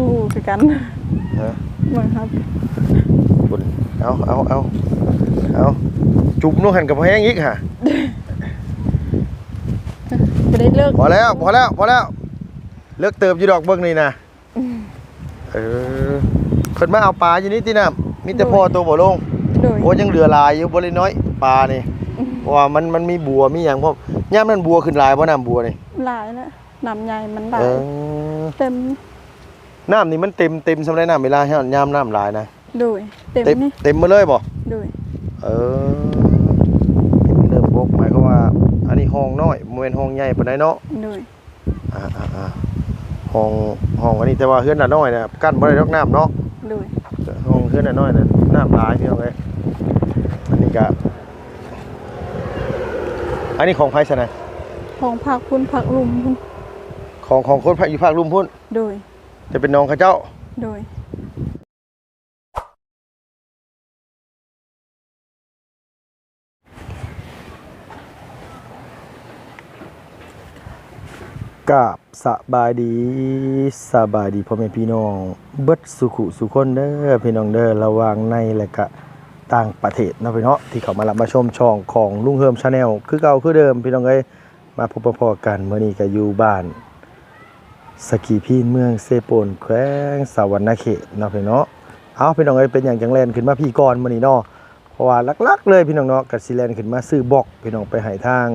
บูคือกันฮะมาครับบุญเอาเอาเอาเอาจุ่มนู่นหันกับแห้งอีกฮะจะได้เลิกพอแล้วพอแล้วพอแล้วเลิกเติบอยู่ดอกเบิ้งนี่นะเออเพิ่นมาเอาปลาอยู่นี่ติน้ำมีแต่พ่อตัวบ่ลงโดยโอ้ยังเหลือหลายอยู่บ่เลยน้อยปลานี่เพราะว่ามันมันมีบัวมีหยังพร้อมยามนั้นบัวขึ้นหลายบ่น้ำบัวนี่หลายแล้วน้ำใหญ่มันหลาเอยอเต็ม น้ำนี่มันเต็มเต็มสำหรับน้ำเวลาเฮายามน้ำหลายนะโดยเต็มเต็มนี่เต็มมาเลยบ่โดยเออเริ่มบกหมายความว่า อันนี้ห้องน้อยบ่แม่นห้องใหญ่ปานใดเนาะโดยอ่าอ่าอ่าห้องห้องอันนี้แต่ว่าเฮือนน่ะน้อยนะกั้นบ่ได้ดอกน้ำเนาะโดยห้องเฮือนน่ะน้อยน่ะน้ำหลายพี่น้องเอ้ยอันนี้ก็อันนี้ของไผซะนะของผักพุ่นผักลุมพุ่นของของคนภาคอยู่ภาคลุ่มพุ่นโดย จะเป็นน้องเขาเจ้า โดยกับสบายดีสบายดีพ่อแม่พี่น้อง เบิดสุขุสุคนเด้อพี่น้องเด้อระหวางในและก็ต่างประเทศเนาะพี่เนาะที่เขามารับมาชมช่องของลุงเฮิมชาแนลคือเก่าคือเดิมพี่น้องเอ้ยมาพบพอๆกันเมื่อนี้ก็อยู่บ้าน สกีพีนเมืองเซโปนแขวงสวรรณเขตเนาะพี่เนาะเอาพี่น้องเอ้ยเป็นอย่างจังแลนขึ้นมาพี่ก่อนมื้อนี้เนาะเพราะว่าลักๆเลยพี่น้องเนาะก็สิแลนขึ้นมาซื้อบอกพี่น้องไปให้ทาง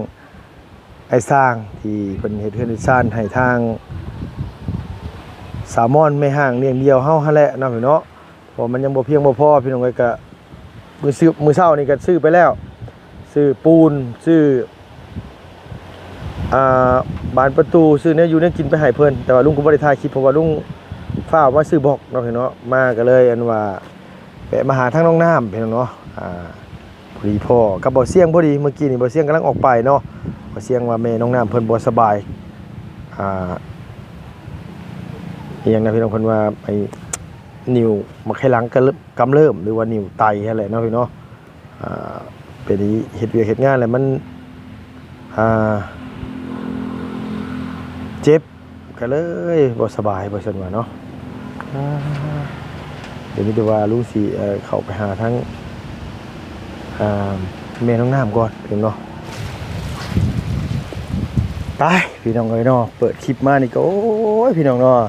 ไอ้สร้างที่เพิ่นเฮ็ดเฮือนเฮ็ดซ่านให้ทางสามอนไม่ห่างเลี้ยงเดียวเฮาหั่นแหละเนาะพี่นาะเพราะมันยังบ่เพียงบ่พอพี่น้องเอ้ยก็มื้อซื้อมื้อเช้านี่ก็ซื้อไปแล้ว ซื้อปูนซื้อ อ่าบานประตูซื้อเนี่ยอยู่เนี่ยกินไปให้เพิ่นแต่ว่าลุงก็บ่ได้ถ่ายคลิปเพราะว่าลุงฟ้าวมาซื้อบอกเนาะพี่เนาะมาก็เลยอันว่าแวะมาหาทางน้องน้ำพี่น้องเนาะอ่าพอดีพ่อกับบ่เสียงพอดีเมื่อกี้นี่บ่เสียงกำลังออกไปเนาะก็เสียงว่าแม่น้องน้ำเพิ่นบ่สบายอ่าอหยังนะพี่น้องเพิ่นว่าไอ้นิ้วมาไขหลังกะเริ่มกำเริ่มหรือว่านิ้วไตนั่นแหละเนาะพี่เนาะอ่าเป็นอีเฮ็ดเวียกเฮ็ดงานแล้วมันอ่า เจ็บก็เลยบ่สบายบ่ซั่นว่าเนาะเดี๋ยวมีแต่ว่าลุงสิเอ่เข้าไปหาทั้งอ่าแม่น้องน้ำก่อนพี่น้องเนาะตายพี่น้องเอ้ยเนาะเปิดคลิปมานี่ก็โอ้ยพี่น้องเนาะ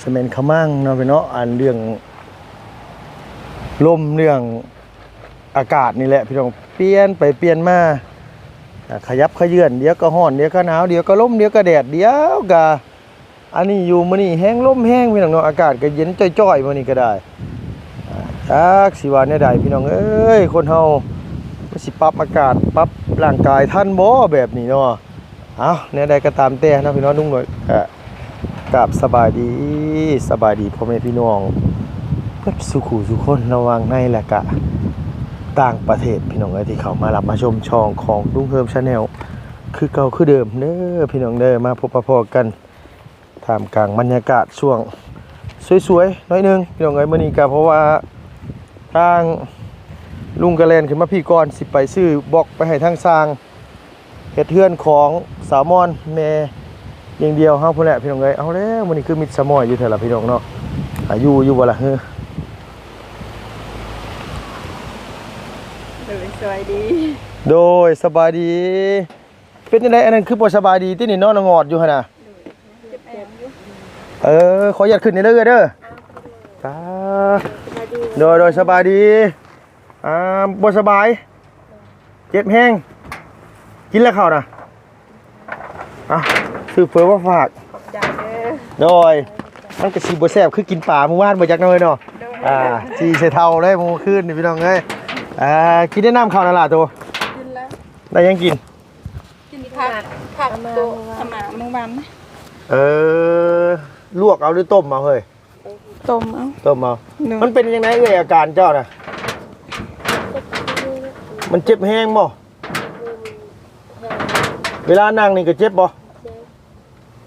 สเมนขมั่งเนาะพี่เนาะอันเรื่องลมเรื่องอากาศนี่แหละพี่น้องเปลี่ยนไปเปลี่ยนมา ขยับขยื่นเดี๋ยวก็ร้อนเดี๋ยวก็หนาวเดี๋ยวก็ลมเดี๋ยวก็แดดเดี๋ยวก็อันนี้อยู่มื้อนี้แห้งลมแห้งพี่น้องเนาะอากาศก็เย็นจ้อยๆมื้อนี้ก็ได้อ่าจักสิว่าแนวใดพี่น้องเอ้ยคนเฮามันสิปรับอากาศปรับร่างกายทันบ่แบบนี้เนาะเอาเนี่ยใดก็ตามแต่นะพี่น้องนุ่งหน่อยก็กับสบายดีสบายดีพ่อแม่พี่น้องเพื่อสุขุสุขคนระวังในและกะ ต่างประเทศพี่น้องเอ้ยที่เขามารับมาชมช่องของลุงเฮิมชาแนลคือเก่าคือเดิมเด้อพี่น้องเด้อมาพบปะพอกันท่ามกลางบรรยากาศช่วงสวยๆน้อยนึงพี่น้องเอ้ยมื้อนี้ก็เพราะว่าทางลุงกระแลนขึ้นมาพี่ก่อนสิไปซื้อบอกไปให้ทางสร้างเฮ็ดเทือนของสาวมอนแม่อย่างเดียวเฮาพุ่นแหละพี่น้องเอ้ยเอาแล้วมื้อนี้คือมิดสมอยอยู่แถวละพี่น้องเนาะอายุอยู่บ่ล่ะเฮ้อ โดย สวัสดี โดยสบายดี เป็นจังไดอันนั้นคือบ่สบายดีตินี่เนาะนางอดอยู่หั่นน่ะเออขออนุญาตขึ้นนี่เด้อเด้อตาโดยโดยสบายดีอ่าบ่สบาย เจ็บแห้งกินแล้วข้าวน่ะอะซื้อเฟอมาฝากขอบใจเด้อโดยมันก็สีบ่แซ่บคือกินป่าเมื่อวานบ่จักหน่อยเนาะโดยอ่าสีใส่เท่าเลยมื้อคืนนี่พี่น้องเอ้ย อ่ากินได้น้ำข้าวนั่นล่ะตัวกินแล้วได้ยังกิน กินผักผักตัวอาหมาเมื่อวานเออลวกเอาหรือต้มเอาเฮ้ยต้มเอาต้มเอาโดยมันเป็นยังไงเอ้ยอาการเจ้าน่ะมันเจ็บแห้งบ่เวลานั่งนี่ก็เจ็บบ่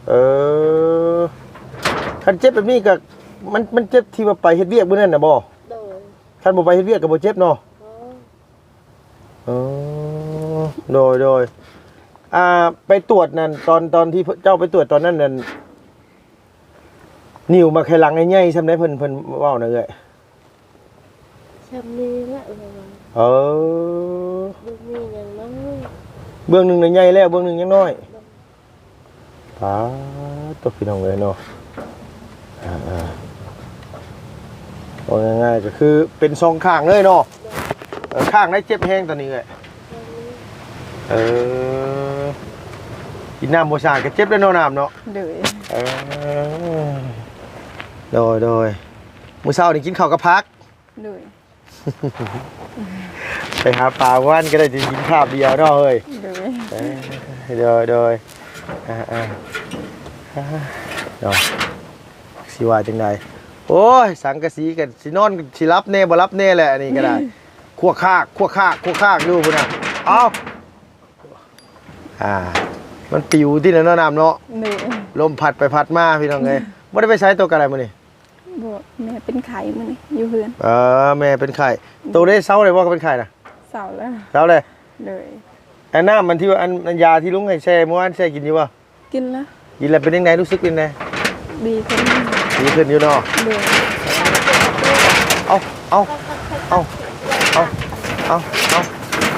เออคันเจ็บแบบนี้ก็มันมันเจ็บที่ว่าไปเฮ็ดเวียกมื้อนั้นน่ะบ่โดยคันบ่ไปเฮ็ดเวียกก็บ่เจ็บเนาะ อ๋อ อ๋อ โดยโดยอ่าไปตรวจนั่นตอนตอนที่เจ้าไปตรวจตอนนั้นนั่นนิ้วมาแค่หลังใหญ่ๆซำได้เพิ่นเพิ่นเว้าน่ะเอ้ยชำนี้ละเออเออบ่มีหยังน้อยเบื้องหนึงน่ะใหญ่แล้วเบื้องหนึงยังน้อยปาดตกพี่น้องเลยเนาะอ่าๆเอาง่ายๆก็คือเป็นสองข้างเลยเนาะเออข้างได้เจ็บแห้งตอนนี้เอ้ย เออกินน้ำบ่สะอาดก็เจ็บแล้วเนาะน้ำเนาะโดยเออโดยโดยมื้อเช้านี่กินข้าวกับพักโดยไปหาปลาว่านก็ได้จะกินข้าวเดียวเนาะเฮ้ยโดยเออโดยโดยอ่าอ่าอ่าเนาะสิว่าจังไดโอ้ยสังกะสีกันสินอนสิรับแน่บ่รับแน่แหละอันนี้ก็ได้คั่วคากคั่วคากคั่วคากดูพุ่นน่ะเอา อ่า มันปิวที่นั่นเนาะน้ำเนาะโดยลมพัดไปพัดมาพี่น้องเอ้ยบ่ได้ไปใช้ตัวกระไรมื้อนี้บอกแม่เป็นไข่มื้อนี้อยู่เฮือนเออแม่เป็นไข้ตัวได้เซาเลยว่าก็เป็นไข้น่ะเสาแล้วเซาเลยโดยไอ้น้ำมันที่ว่าอันอันยาที่ลุงให้แช่เมื่อวานแช่กินอยู่ป่ะกินแล้วกินแล้วเป็นยังไงรู้สึกเป็นไงดีขึ้นดีขึ้นอยู่เนาะโดยเอาเอาเอาเอาเอาเอา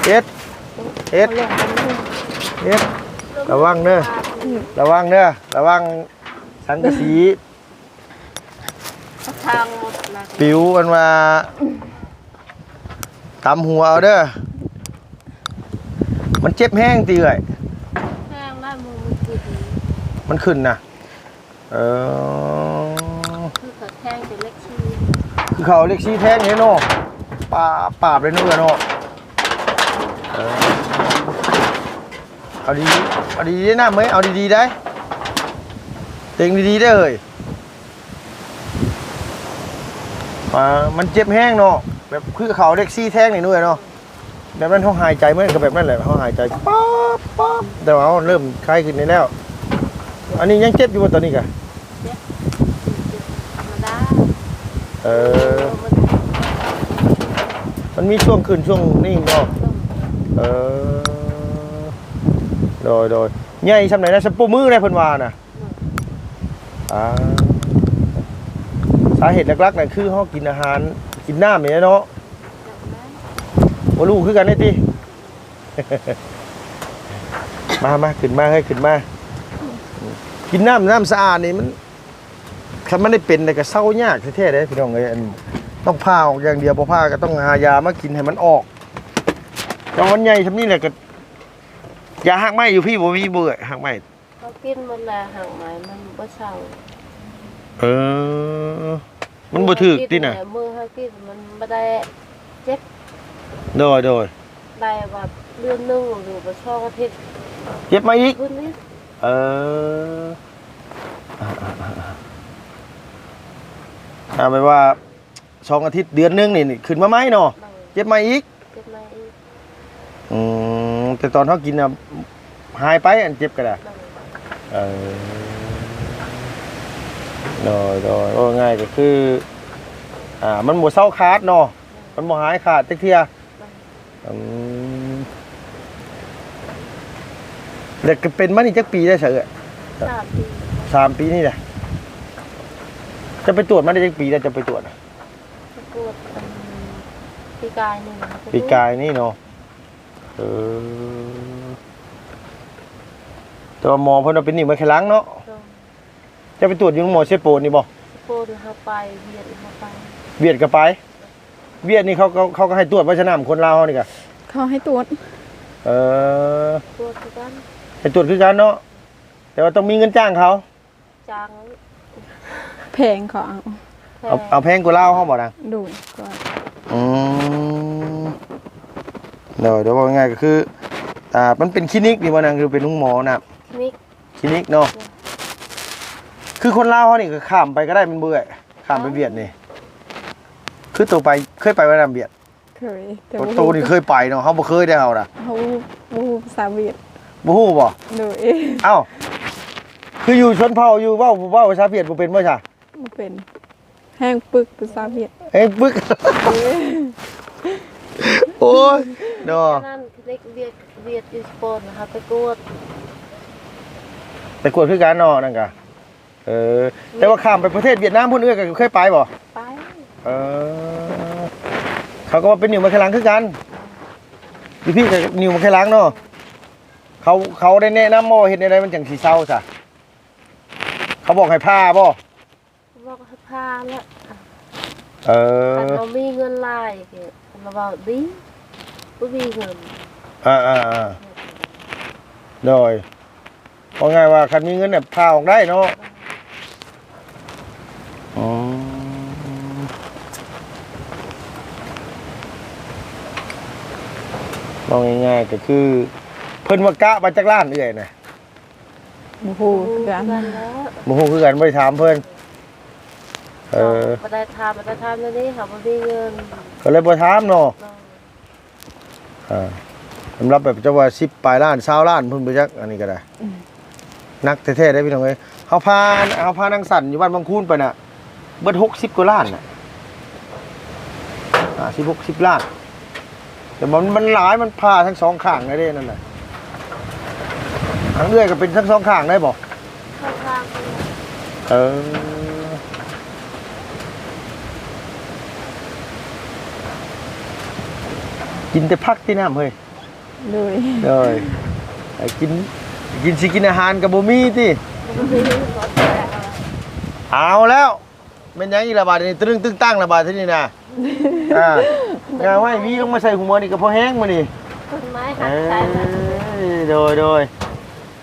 เอ็ดเอ็ด เอาลงไปเลยเอ็ดระวังเด้อระวังเด้อระวังสังกะสีทางหมดละปิวมันมาตำหัวเอาเด้อมันเจ็บแห้งตีเลยแห้งแล้วมือมันคือดีมันขึ้นนะเออคือเขาแห้งเป็นเล็กชีคือเขาเรียกชี้แท่งเนี่ยเนาะปาปราบเลยเนู่นเนาะเออ เอาดีเอาดีๆได้นะไหมเอาดีๆได้เต็งดีๆได้เลยอ่ามันเจ็บแห้งเนาะแบบคือเขาเรียกซี่แท่งนี่นู่นเนาะแบบนั้นเขาหายใจเหมือนกับแบบนั้นแหละเขาหายใจป๊อปป๊อปแต่ว่าเขาเริ่มคลายขึ้นในแล้ว อันนี้ยังเจ็บอยู่บ่ตอนนี้กะธรรมดาเออมันมันมีช่วงขึ้นช่วงนี่เนาะเออ โดยโดยใหญ่สำไหนนะสปูมือได้เพิ่นว่าน่ะอ่าสาเหตุหลักๆน่ะคือเฮากินอาหารกินน้ำนี่เนาะบ่รู้คือกันได้ติมามาขึ้นมาเฮ้ยขึ้นมา กินน้ำน้ำสะอาดนี่มันคันมันได้เป็นแต่ก็เศร้ายากแท้ๆเด้พี่น้องเอ้ยอันต้องพาออกอย่างเดียวบ่พาก็ต้องหายามากินให้มันออกจังวันใหญ่ทำนี่แหละก็ ยาหักไม้อยู่พี่บ่มีเบื่อหักไม้เขากินหมดแล้วห่างไม้มันบ่เศร้าเออ มันบ่ถึกติน่ะมือเขากินมันบ่ได้เจ็บโดยโดยได้ว่าเดือนหนึงหรือว่าช่องอาทิตย์เย็บมาอีกขึ้นนี่เอออ่าไปว่าสองอาทิตย์เดือนหนึงนี่นี่ขึ้นมาไหมเนาะ บางเย็บมาอีกเจ็บไหมอีก อืมแต่ตอนเขากินน่ะหายไปอันเจ็บก็ได้บางเออโดยโดยว่าง่ายก็คือ อ่า มันบ่เศร้าขาดเนาะมันบ่หายขาดจักเที่ยบางอืมเด็กก็เป็นมานี่จักปีได้เฉยสามปีสามปีนี่แหละจะไปตรวจมาได้จักปีได้จะไปตรวจอะประกวดอืมปีกายหนึ่งปีกายนี่เนาะ เออแต่ว่าหมอเพิ่นเอาเป็นนี่มาแค่ล้างเนาะตรงจะไปตรวจอยู่โรงหมอเชฟโปนนี่บ่โปรดเขาไปเวียดเขาไปเวียดก็ไป เวียดนี่เขาเขาเขาก็ให้ตรวจว่าชนะคนลาวเขานี่ก็เขาให้ตรวจเออตรวจคือกันให้ตรวจคือกันเนาะแต่ว่าต้องมีเงินจ้างเขาจางแพงเขาเอาเอาเอาแพงกว่าลาวเขาบ่ดังโดยก็อืม เดี๋ยวเดี๋ยวว่าง่ายก็คืออ่ามันเป็นคลินิกนี่ว่านางคือเป็นลุงหมอนะนี่คลินิกเนาะคือคนลาวเขานี่ก็ข้ามไปก็ได้มันเบื่อข้ามไปเวียดนี่คือตัวไปเคยไปเวียดนามเวียดเคยแต่ตัวว่าตัวนี่เคยไปเนาะเขาบ่เคยได้เอาน่ะเขาบ่ฮู้ภาษาเวียดบ่ฮู้บ่โดยเอ้าคืออยู่ชนเผ่าอยู่เว้าเว้าภาษาเวียดบ่เป็นบ่ใช่บ่เป็นแห้งปึกภาษาเวียดเอ้ยปึ๊ก โอ้ยเนาะนั่นเล็กเวียดเวียดอีสปอร์ตนะคะไปกวดแต่กวดคือกันเนาะนั่นก็เออ แต่ว่าข้ามไปประเทศเวียดนามพุ่นเอื้อก็เคยไปบ่ไปเออเขาก็ว่าเป็นนิวมาแคลังคือกันพี่พี่กับนิวมาแคลังเนาะเขาเขาได้แนะนำบ่ว่าเฮ็ดได้มันจังสิเศร้าซะเขาบอกให้พาบ่บอกให้พาแล้วเอแต่อเรามีเงินหลายเด้เราบอกดี บ่มีเงินอ่าอ่าอ่าโดยว่าไงว่าคันมีเงินเนี่ยพาออกได้เนาะอ๋อมองง่ายๆก็คือ เพิ่นว่ากะมาจากล้านเอื่อยนะโอ้โหกันกันแล้วโมโหคือกันไม่ได้ถามเพิ่นเออบ่ได้ทำบ่ได้ทำแล้วนี่ค่ะบ่มีเงินก็เลยบ่ถามเนาะ เนาะ อ่าสำหรับแบบจะว่า10ปลายล้าน20ล้านเพิ่นบ่จักอันนี้ก็ได้ นักแท้ๆได้พี่น้องเอ้ยเฮาพาเฮาพานางสั่นอยู่บ้านบางคูนไปน่ะ เบิด60กว่าล้านน่ะอ่า10 60ล้าน แต่มันมันหลายมันพาทั้งสองข้างได้เด้นั่นน่ะทั้งเอื้อยก็เป็นทั้งสองข้างได้บ่เข้าทางไปเออ กินแต่พักที่น้ำเฮ้ยเลยเลยไอ้กินกินสิกินอาหารกับบ่มีติบ่มีเงินขอแต่เอาแล้วเป็นหยังอีกระบาดนี่ตรึงตึงตั้งระบาดที่นี่นะอ่างาไว้วีลงมาใส่หัวนี่ก็พอแห้งมานี่ต้นไม้เอหักใส่มา้ยโดยโดย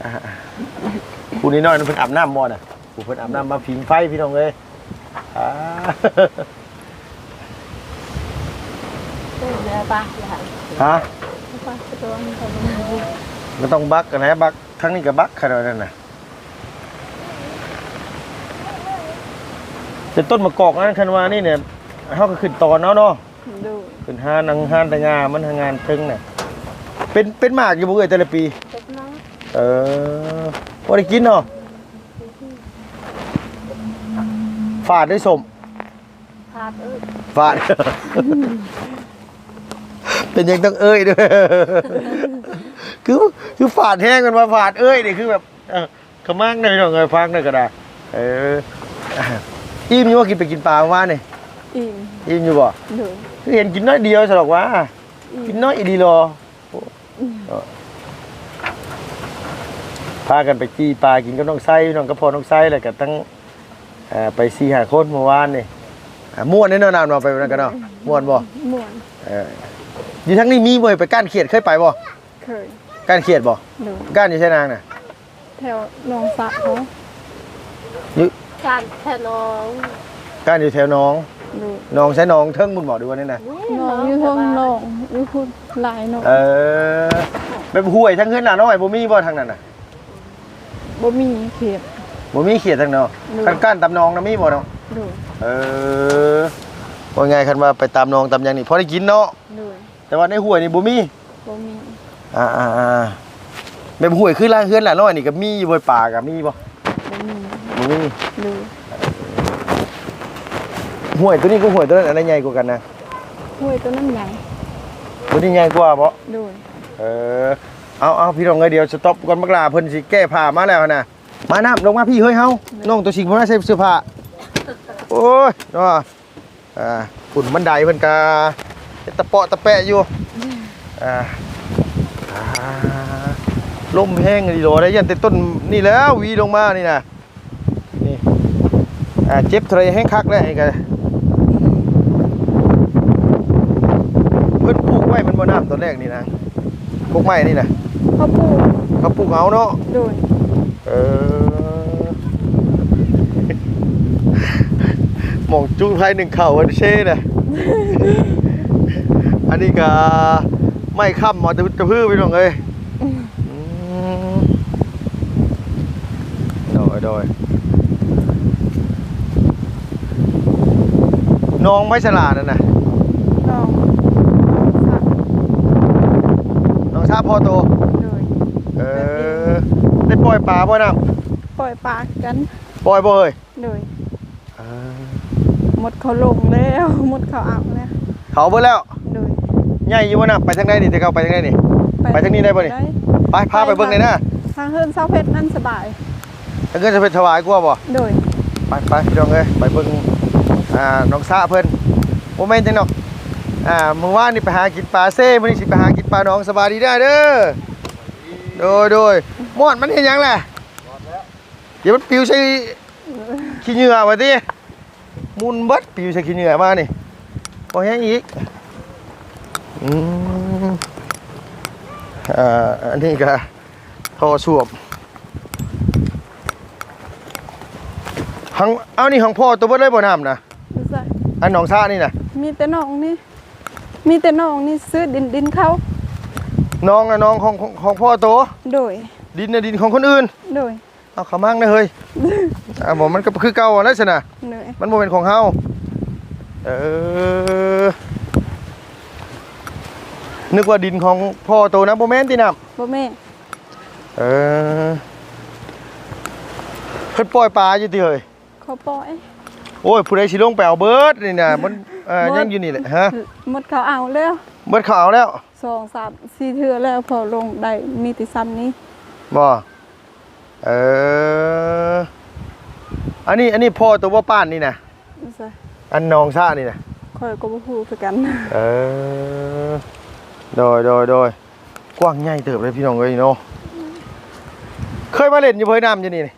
อ่าผู้นี้น้อยนั่นเพิ่นอาบน้ำบ่น่ะผู้เพิ่นอาบน้ำมาผิงไฟพี่น้องเอ้ยอ่า เต้นแล้วปะอย่าฮะฟังตัวมันก็มันต้องบักกันนะบักทั้งนี้ก็บักขนาดนั้นน่ะแต่ต้นมะกอกนั้นคันว่านี่เนี่ยเฮาก็ขึ้นตอนเนาะเนาะดูขึ้นห้านังห้านแต่งามันทางงานถึงน่ะเป็นเป็นหมากอยู่บ่เอ่ยแต่ละปีเต้นมาเออบ่ได้กินเนาะฝาดด้วยสมพาดเอ้ยฝาด เป็นยังต้องเอ้ยด้วย คือคือฝาดแห้งกันมาฝาดเอ้ยนี่คือแบบเออกระมังได้พี่น้องเอ้ยฟังได้ก็ได้เอออิ่มอยู่ว่ากินไปกินปลาว่านี่อิ่มอิ่มอยู่บ่ดูคือเห็นกินน้อยเดียวสลอกว่า กินน้อยอีดีรอโอ้เออพากันไปจี้ปลากินกับน้องไส้น้องกระพอน้องไส้แล้วก็ตั้งเอ่อไปสี่หาคนเมื่อวานนี่อ่าม่วนแน่นอนมาไปวันนั้นกันเนาะม่วนบ่ม่วนเอออยู่ทั้งนี้มีบ่ไปก้านเขียดเคยไปบ่เคยก้านเขียดบ่ดูก้านอยู่ใช่นางน่ะแถวหนองสระเขาอยู่การแทน้องก้านอยู่แถวหน้องดูหน้องใช้หน้องเทิงบุญบ่ดูว่านี่น่ะหนองอยู่ห้องหนองอยู่คุณหลายหนองเออแบบห้วยทั้งเฮือนน่ะน้อยบ่มีบ่ทางนั้นน่ะบ่มีเขียบบ่มีเขียดทางเนาะมี คันก้านตำนองน่ะมีบ่เนาะดูเออว่าไงคันว่าไปตามน้องตามหยังนี่พอได้กินเนาะดู แต่ว่าในห้วยนี่บ่มีบ่มีอ่าอ่าอ่าแบบห้วยคือล่างเฮือนล่ะน้อยนี่ก็มีอยู่บ่ป่าก็มีบ่บ่มีบ่มีดูห้วยตัวนี้ก็ห้วยตัวนั้นอันไหนใหญ่กว่ากันนะห้วยตัวนั้นใหญ่ตัวนี้ใหญ่กว่าบ่ดูเออเอาเอาพี่น้องเอ้ยเดี๋ยวสต็อปก่อนบักลาเพิ่นสิแก้ผ้ามาแล้วนะมาน้ำลงมาพี่เฮ้ยเฮาน้องตัวสิงบ่น่าใส่เสื้อผ้าโอ้ยเนาะอ่าฝุ่นบันไดเพิ่นกา ตะเปาะตะแปะอยู่อ่าอ่าลมแห้งดีโดได้ยันแต่ต้นนี่แล้วหวีลงมานี่นะนี่อ่าเจ็บทะเลแห้งคักแล้วไอ้กะเพิ่นปลูกไว้มันบ่น้ำตอนแรกนี่นะพวกไม้นี่นะเขาปลูกเขาปลูกเอาเนาะดูเออหมองจุ้งไทยหนึ่งเข่าวันเช่นะ อันนี้ก็ไม่ค่ำหมอจะจะพื้นไปหน่องเลยอืมโดยโดยน้องไม่ฉลาดนั่นนะหนองสระน้องชาพ่อโตดูเออได้ปล่อยปลาบ่น้ปล่อยปลากันำปล่อยบ่เอ้ยดูเออหมดเขาลงแล้ว หมดเขาอาบแล้วเขาเบิ่แล้วดู ใหญ่อยู่บ่น้ำไปทางไหนนี่จะเข้าไปทางไหนนี่ ไปทางนี้ได้ปะนี่ ไปพาไปเบิ่งเลยนะ ทางเฮิรนเสาเพชรนั่นสบายเอาเงินจะไปถวายกูว่าบ่โดยไปไปพี่น้องเอ้ยไปเบิ่งอ่าน้องซาเพิ่นบ่แม่นจังดอกอ่าเมื่อวานนี่ไปหากินปลาเซ่มื้อนี้สิไปหากินปลาน้องสบายดีเด้อเด้อโดยโดยมอดมันเฮ็ดหยังแหละเดี๋ยวมันปิวใส่ขี้เหงื่อว่าติมุนเบิดปิวใส่ขี้เหงื่อมานี่บ่แฮงอีก อืมอ่าอันนี้ก็ท่อสูบหังเอานี่ของพ่อตัวเบิดเลยบ่น้ำนะไม่ใช่อันหนองซานี่น่ะมีแต่น้องนี่ มีแต่น้องนี่ซื้อดินดินเขา น้องนะน้องของของของพ่อโตโดย ดินนะดินของคนอื่น โดย เอาเขามั่งนะเฮ้ยอ่าบอกมันก็คือเก่าแล้วสินะโดยมันโมเป็นของเฮาเออ นึกว่าดินของพ่อโตนะโมแมนตินับบ่แม่เออเพิ่นปล่อยปลาอยู่ติเฮ้ยเขาปล่อยโอ้ยผู้ใดสิลงไปเอาเบิร์ดนี่นะมันเอ่อเบิดยังอยู่นี่แหละฮะหมดเขาเอาแล้วเบิร์ดเขาเอาแล้วสองสามสี่เทื่อแล้วพอลงได้มีแติซ้ำนี้บ่เอออันนี้อันนี้พ่อตัวว่าป้านนี่นะไม่ใช่อันน้องซ่านี่นะคอยก็บ่ฮู้คือกัน เออ โดยโดยโดยกว้างใหญ่เติบเลยพี่น้องเอ้ยเนาะเคยมาเล่นอยู่เพื่อน้ำอยู่นี่นี่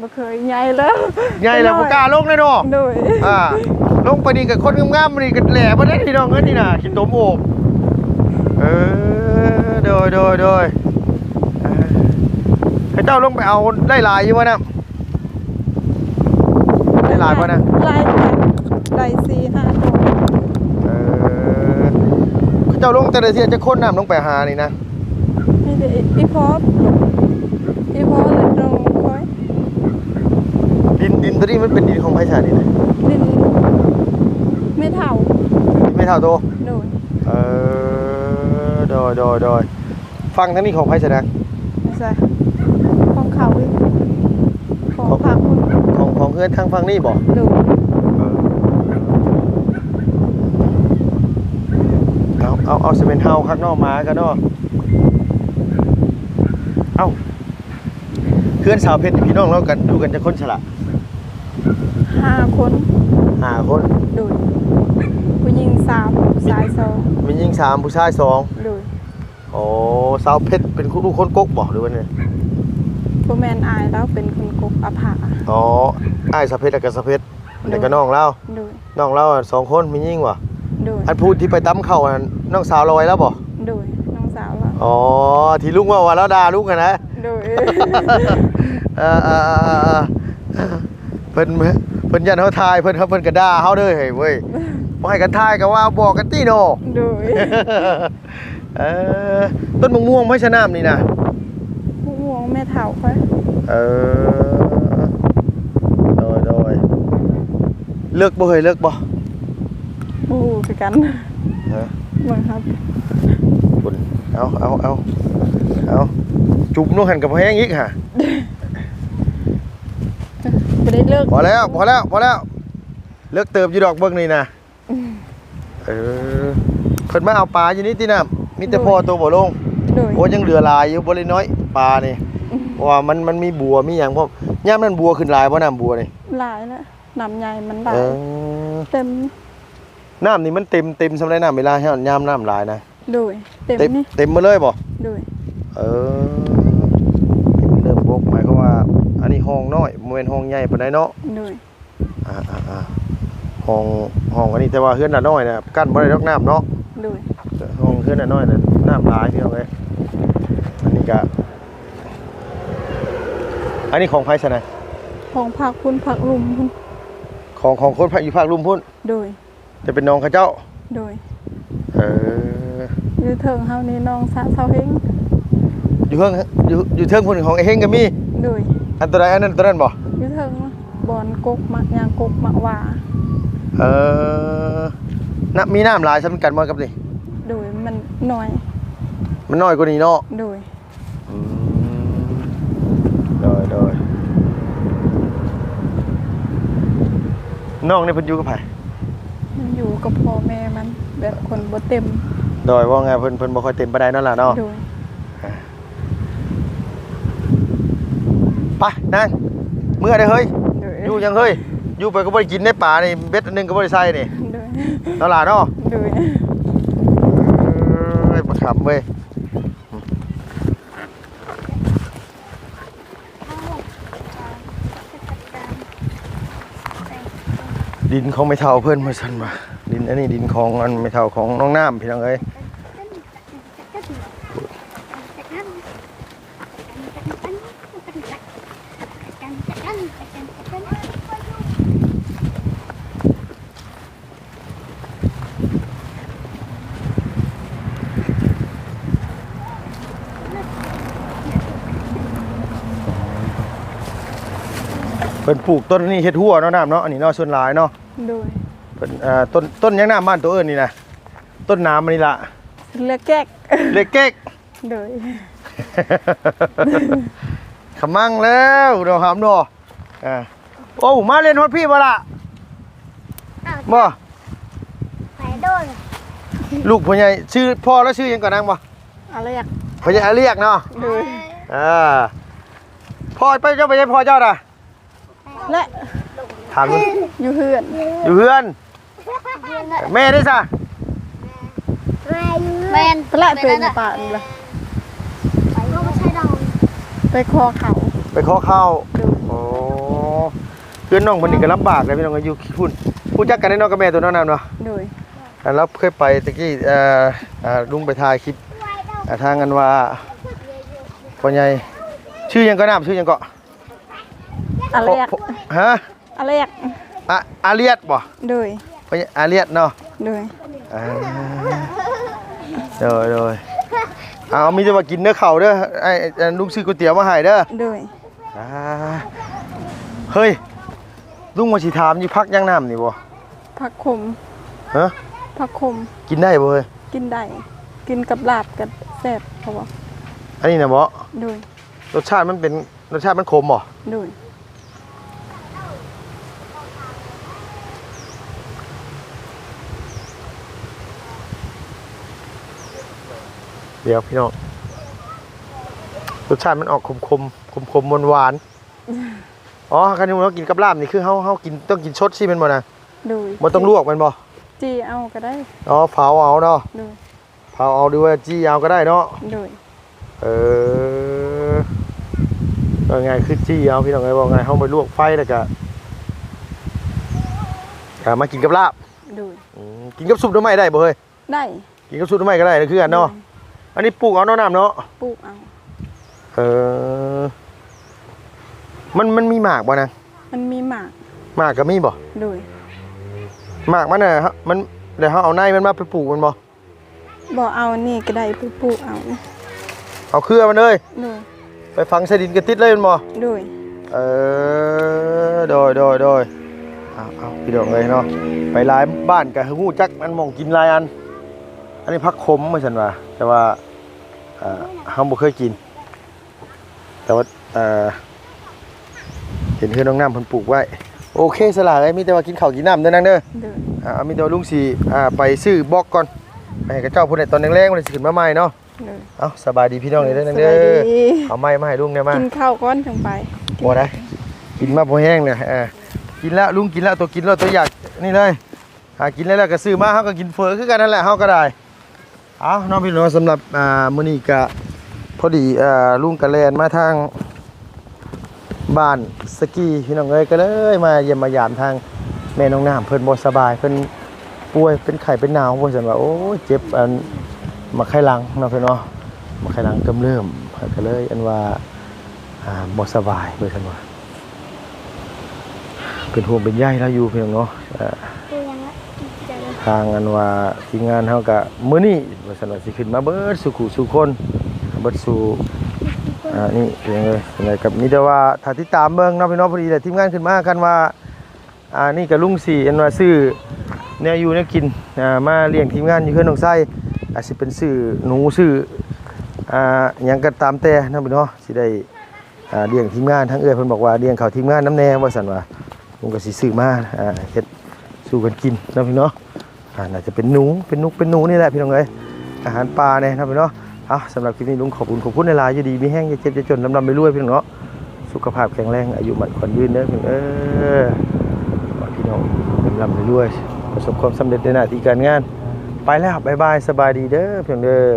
บ่เคยใหญ่แล้วใหญ่แล้วบ่กล้าลงเลยเนาะโดยอ่าลงไปนี่กับคนงามๆนี่ก็แหล่บ่ได้พี่น้องเอ้ยนี่น่ะขินตมโอบเออโดยโดยโดยเออให้เจ้าลงไปเอาได้หลายอยู่วะนะได้หลายป่ะนะหลายแผ่นได้สี่ห้าตัว เออเจ้าลงแต่ละเทียจะค้นน้ำลงไปหานี่นะนี่เด้อีพอปอีพอปเลยตรงคอยดินดินตัวนี้มันเป็นดินของไผ่ชานี่นะดินไม่เท่าไม่เท่าโตโดยเออโดยโดยโดยฟังทั้งนี้ของไผ่ชนะไม่ใช่ของเขาอีกของผักคุณของของเพื่อนทางฟังนี่บอกโดย เอา เอาเอาสเปนเฮาข้างนอกมากันเนาะเอาเพื่อนสาวเพชรพี่น้องเรากันดูกันจะคนฉละห้าคนห้าคนโดยผู้หญิงสามผู้ชายสองมียิงสามผู้ชายสองโดยโอ้สาวเพชรเป็นลูกคนกกบอกหรือว่าไงโบแมนอายแล้วเป็นคนกกอภาอ๋อไอ้ายสาวเพชรกับสาวเพชรเด็กกับน้องเล่าโดยน้องเล่าอะสองคนมียิ่งวะ โดยอันพูดที่ไปตั้มเข่าอันน้องสาวลอยแล้วบ่โดยน้องสาวแล้วอ๋อที่ลุงว่าว่าแล้วด่าลุงกันนะ โดยเออเออเออเออเพิ่นเพิ่นยันเฮาทายเพิ่นเพิ่นก็ด่าเฮาเด้อเฮ้ยเว้ยบ่ให้กันทายก็ว่าบอกกันติโน โดยเออต้นมะม่วงไม่ชะน้ำนี่นะผู้ห่วงแม่เฒ่าค่อยเออโดยโดยเลิกบ่เฮ้ยเลิกบ่ บูคือกันฮะเบิ่งครับบุญเอาเอาเอาเอาจุบนู่นหันกับแห้งอีกฮะบ่ได้เลิกพอแล้วพอแล้วพอแล้วเลิกเติบอยู่ดอกเบิ่งนี่นะเออเพิ่นมาเอาปลาอยู่นี่ติน้ำมีแต่พ่อตัวบ่ลงโดยโอ้ยังเหลือหลายอยู่บ่เลยน้อยปลานี่เพราะว่ามันมันมีบัวมีหยังพร้อมยามนั้นบัวขึ้นหลายบ่น้ำบัวนี่หลายแล้วน้ำใหญ่มันหลาเอยอเต็ม น้ำนี่มันเต็มเต็มสำหรับน้ำเวลาเฮายามน้ำหลายนะโดยเต็มเต็มนี่เต็มมาเลยบ่โดยเออเริ่มบกหมายความว่า อันนี้ห้องน้อยบ่แม่นห้องใหญ่ปานใดเนาะโดยอ่าอ่าอ่าห้องห้องอันนี้แต่ว่าเฮือนน่ะน้อยนะกั้นบ่ได้ดอกน้ำเนาะโดยห้องเฮือนน่ะน้อยน่ะน้ำหลายพี่น้องเอ้ยอันนี้ก็อันนี้ของไผซะนะของผักคุณผักลุมพุ่นของของคนภาคอยู่ภาคลุมพุ่นโดย จะเป็นน้องเขาเจ้า โดยเออ อยู่เทิงเฮานี่น้องสะเซาเฮงอยู่เทิงอยู่อยู่เทิงพุ่นของไอ้เฮงก็มี โดยอันตัวใดอันนั้นตัวนั้นบ่ อยู่เทิงบอนกกมักยางกกมักหว่าเออน้ำมีน้ำหลายสำกันบ่กับนี่ โดยมันน้อย มันน้อยกว่านี้เนาะโดยอืมโดยโดยน้องนี่เพิ่นอยู่กับไผมัน อยู่กับพ่อแม่มันแบบคนบ่เต็มโดยว่าไงเพิ่นเพิ่นบ่ค่อยเต็มปานใดนั่นล่ะเนาะโดยไปนั่งเมื่อได้เฮ้ยโดยอยู่ยังเฮ้ยอยู่ไปก็บ่ได้กินในป่านี่เบ็ดอันหนึงก็บ่ได้ใส่นี่โดยตลาดเนาะโดยเอ้ยมาขับเว้ย ดินของไม่เท่าเพื่อนมาสันว่าดินอันนี้ดินของอันไม่เท่าของน้องน้ำพี่น้องเอ้ยเพิ่นปลูกต้นนี้เฮ็ดหัวเนาะน้ำเนาะอันนี้เนาะส่วนหลายเนาะ โดยเพิ่นอ่าต้นต้นยังน้ำบ้านตัวเอิ้นนี่นะต้นน้ำมันนี่ล่ะเลือกแก๊กเล็กเก๊ก โดย ขมังแล้วเดี๋ยวหามเนาะอ่าโอ้มาเล่นฮอดพี่บ่ล่ะบ่ไปโดนลูกพ่อใหญ่ชื่อพ่อแล้วชื่อหยังก่อนนางบ่อะไรอยากพ่อใหญ่เรียกเนาะโดยอ่าพ่อไปเจ้าไปใช่พ่อเจ้าน่ะและ ถามดูอยู่เฮือนอยู่เฮือน แม่ได้ซะแมนไปละเป็นป่านี่ล่ะเขาไม่ใช่ดอกไปคอเขาไปขอข้าวโดยโอ้เพื่อนน้องคนนี้ก็ลำบากเลยพี่น้องก็อยู่พุ่นผู้จักกันได้น้องกับแม่ตัวน้องน้ำเนาะโดยอ่าแล้วเคยไปตะกี้เอ่ออ่าลุงไปถ่ายคลิปอ่าทางกันว่าพ่อใหญ่ชื่อหยังก็น้ำชื่อหยังก็อะไรอยากพ่อฮะ อะไรอยากอะอาเลียดบ่โดยพ่อใหญ่อาเลียดเนาะโดยอ่าโดยโดยเอามีแต่ว่ากินเนื้อเข่าเด้อไอ้ไอ้ลุงซื้อก๋วยเตี๋ยวมาให้เด้อโดยอ่าเฮ้ยลุงมาสิถามอยู่พักยังน้ำนี่บ่ผักขมฮะผักขมกินได้บ่เฮ้ยกินได้กินกับลาบกับแซ่บเขาบอกอันนี้นะบ่โดยรสชาติมันเป็นรสชาติมันขมบ่โดย เดี๋ยวพี่น้องรสชาติมันออกขมขมขมขมหวานหวานๆอ๋อคันนี้เรากินกับลาบนี่คือเฮาเฮากินต้องกินชดสิแม่นบ่นะโดยบ่ต้องลวกแม่นบ่จีเอาก็ได้อ๋อเผาเอาเนาะโดยเผาเอาด้วยจี้เอาก็ได้เนาะโดยเออว่าไงคือจี้เอาพี่น้องไงว่าไงเฮาไปลวกไฟแล้วก็ก็มากินกับลาบโดยอืมกินกับซุปหน่อไม้ได้บ่เฮ้ยได้กินกับซุปหน่อไม้ก็ได้คือกันเนาะ อันนี้ปลูกเอาเนาะน้ำเนาะปลูกเอา เออ มันมันมีหมากบ่นะมันมีหมากหมากก็มีบ่โดยหมากมันน่ะฮะมันเดี๋ยวเขาเอาในมันมาไปปลูกมันบ่บ่เอานี่ก็ได้ไปปลูกเอาเอาเครือมันเลย โดยไปฝังใส่ดินกระติดเลยมันบ่ โดยเออโดยโดยโดยเอาเอาพี่ดอกเลยเนาะไปหลายบ้านก็ฮู้จักมันหมองกินหลายอัน อันนี้พักขมว่าซั่นว่า แต่ว่าเอ่อเฮาบ่เคยกิน แต่ว่าเอ่อเห็นเฮือนน้องน้ำเพิ่นปลูกไว้ โอเคสลาเลยมีแต่ว่ากินข้าวกินน้ำเด้อนังเด้อโดยอ่าเอามีแต่ว่าลุงสีอ่าไปซื้อบล็อกก่อนไปให้กับเจ้าผู้ใดตอนแรงๆมันสิขึ้นมาใหม่เนาะโดยเอาสบายดีพี่น้องเลยเด้อนังสเด้บายอดีเอาไม้มาให้ลุงเนี่ยมากินข้าวก้อนถึงไปบ่ได้กินมาพอแห้งเนี่ยเออกินแล้วลุงกินแล้วตัวกินแล้วตัวอยากนี่เลยหากินแล้วแล้วก็ซื้อมาเฮาก็กินเฟอคือกันนั่นแหละเฮาก็ได้เอาน้องพี่น้องสำหรับอ่ามื้อนี้ก็พอดีอ่าลุงกะแลนมาทางบ้านสกีพี่น้องเอ้ยก็เลยมาเยี่ยมมายามทางแม่น้องน้ำเพิ่นบ่สบายเพิ่นป่วยเป็นไข้เป็นหนาวว่าซั่นว่าโอ้ยเจ็บอันมาไข้หลังเนาะเพิ่นเนาะมาไข้หลังกำเริบเพิ่นก็เลยอันว่าอ่าบ่สบายเพื่อนว่าเป็นห่วงเป็นใยแล้วอยู่เพียงเนาะเอ่อตัวยังละ ทางอันว่าทีมงานเฮาก็มื้อนี้ว่าซั่นวสิขึ้นมาเบิดสุขุสุคนเบิดสู่อ่านี่เพียงเลยยังไงกับมีแต่ว่าถ้าติดตามเบิ่งเนาะพี่น้องพอดีแต่ทีมงานขึ้นมากันว่าอ่านี่กับลุงสี่อันว่าซื้อแนวอยู่แนวกินอ่ามาเลี้ยงทีมงานอยู่เพื่อนน้องไส้อาจสิเป็นซื้อหนูซื้ออ่าหยังก็ตามแต่เนาะพี่น้องสิได้อ่าเลี้ยงทีมงานทั้งเอื้อเพิ่นบอกว่าเลี้ยงเขาทีมงานน้ำแน่ว่าซั่นว่าผมก็สิซื้อมาอ่าเฮ็ดสู่กันกินเนาะพี่เนาะ อาจจะเป็นหนูเป็นนุกเป็นหนูนี่แหละพี่น้องเอ้ยอาหารปลาเนี่ยนะพี่น้องอ่สำหรับคลิปนี้ลุงขอบคุณขอบคุณในลายจะดีมีแห้งจะเจ็บจะจนลำลำไปรุ่ยพี่น้องสุขภาพแข็งแรงอายุมัดขวัญยืนเด้อพี่น้องเออพี่น้องลำลำไปรุ่ยประสบความสำเร็จในหน้าที่การงาน ไปแล้วบายบายสบายดีเด้อพี่น้องเด้อ